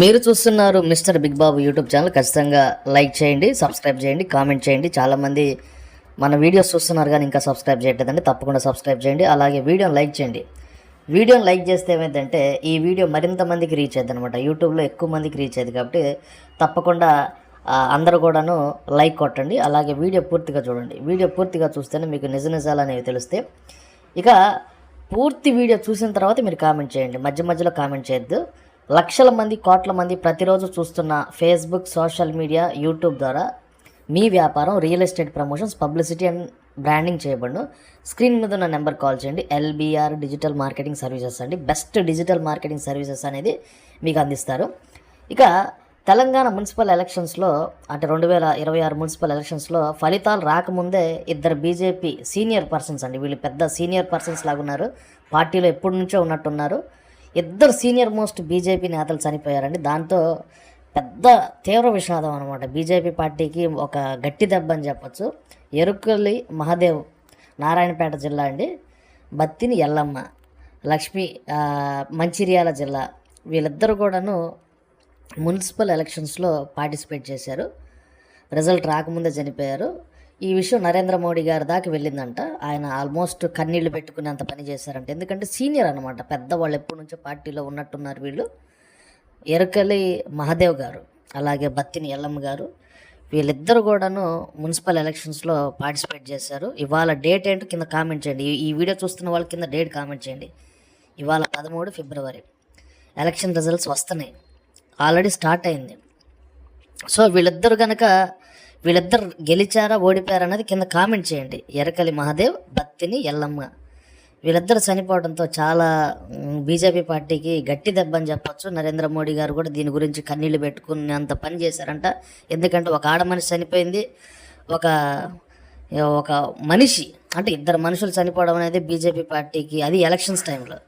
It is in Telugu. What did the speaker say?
మీరు చూస్తున్నారు mister big Babu YouTube channel. ఖచ్చితంగా లైక్ చేయండి సబ్స్క్రైబ్ చేయండి కామెంట్ చేయండి. చాలామంది మన వీడియోస్ చూస్తున్నారు కానీ ఇంకా సబ్స్క్రైబ్ చేయట్లేదండి. తప్పకుండా సబ్స్క్రైబ్ చేయండి. అలాగే వీడియోని లైక్ చేయండి. వీడియోని లైక్ చేస్తే ఏమైందంటే ఈ వీడియో మరింత మందికి రీచ్ అయ్యింది అనమాట యూట్యూబ్లో ఎక్కువ మందికి రీచ్ అయ్యింది కాబట్టి తప్పకుండా అందరూ కూడాను లైక్ కొట్టండి. అలాగే వీడియో పూర్తిగా చూడండి. వీడియో పూర్తిగా చూస్తేనే మీకు నిజ నిజాలు అనేవి తెలిస్తే ఇక పూర్తి వీడియో చూసిన తర్వాత మీరు కామెంట్ చేయండి. మధ్య మధ్యలో కామెంట్ చేయొద్దు. లక్షల మంది కోట్ల మంది ప్రతిరోజు చూస్తున్న ఫేస్బుక్ సోషల్ మీడియా యూట్యూబ్ ద్వారా మీ వ్యాపారం real estate promotions publicity and branding చేయబడును. స్క్రీన్ మీద ఉన్న నెంబర్ కాల్ చేయండి. ఎల్బిఆర్ డిజిటల్ మార్కెటింగ్ సర్వీసెస్ అండి. బెస్ట్ డిజిటల్ మార్కెటింగ్ సర్వీసెస్ అనేది మీకు అందిస్తారు. ఇక తెలంగాణ మున్సిపల్ ఎలక్షన్స్లో అంటే రెండు వేల ఇరవై ఆరు మున్సిపల్ ఎలక్షన్స్లో ఫలితాలు రాకముందే ఇద్దరు బీజేపీ సీనియర్ పర్సన్స్ అండి. వీళ్ళు పెద్ద సీనియర్ పర్సన్స్ లాగా ఉన్నారు. పార్టీలో ఎప్పటి నుంచో ఉన్నట్టున్నారు. ఇద్దరు సీనియర్ మోస్ట్ బీజేపీ నేతలు చనిపోయారండి. దాంతో పెద్ద తీవ్ర విషాదం అనమాట బీజేపీ పార్టీకి ఒక గట్టి దెబ్బ అని చెప్పొచ్చు. ఎరుకలి మహాదేవ్ నారాయణపేట జిల్లా అండి. బత్తిని ఎల్లమ్మ లక్ష్మి మంచిర్యాల జిల్లా. వీళ్ళిద్దరూ కూడాను మున్సిపల్ ఎలక్షన్స్లో పార్టిసిపేట్ చేశారు. రిజల్ట్ రాకముందే చనిపోయారు. ఈ విషయం నరేంద్ర మోడీ గారి దాకా వెళ్ళిందంట. ఆయన ఆల్మోస్ట్ కన్నీళ్ళు పెట్టుకునేంత పని చేశారంట. ఎందుకంటే సీనియర్ అనమాట పెద్దవాళ్ళు ఎప్పటి నుంచో పార్టీలో ఉన్నట్టున్నారు వీళ్ళు. ఎరకలి మహాదేవ్ గారు అలాగే బత్తిని ఎల్లమ్మ గారు వీళ్ళిద్దరు కూడాను మున్సిపల్ ఎలక్షన్స్లో పార్టిసిపేట్ చేశారు. ఇవాళ డేట్ ఏంటో కింద కామెంట్ చేయండి. ఈ- ఈ వీడియో చూస్తున్న వాళ్ళ కింద డేట్ కామెంట్ చేయండి. ఇవాళ పదమూడు ఫిబ్రవరి. ఎలక్షన్ రిజల్ట్స్ వస్తున్నాయి. ఆల్రెడీ స్టార్ట్ అయింది. సో వీళ్ళిద్దరు కనుక వీళ్ళిద్దరు గెలిచారా ఓడిపోయారా అన్నది కింద కామెంట్ చేయండి. ఎరకలి మహాదేవ్ బత్తిని ఎల్లమ్మ. వీళ్ళిద్దరు చనిపోవడంతో చాలా బీజేపీ పార్టీకి గట్టి దెబ్బ అని చెప్పొచ్చు. నరేంద్ర మోడీ గారు కూడా దీని గురించి కన్నీళ్ళు పెట్టుకునేంత పని చేశారంట. ఎందుకంటే ఒక ఆడ మనిషి చనిపోయింది ఒక ఒక మనిషి అంటే ఇద్దరు మనుషులు చనిపోవడం అనేది బీజేపీ పార్టీకి అది ఎలక్షన్స్ టైంలో.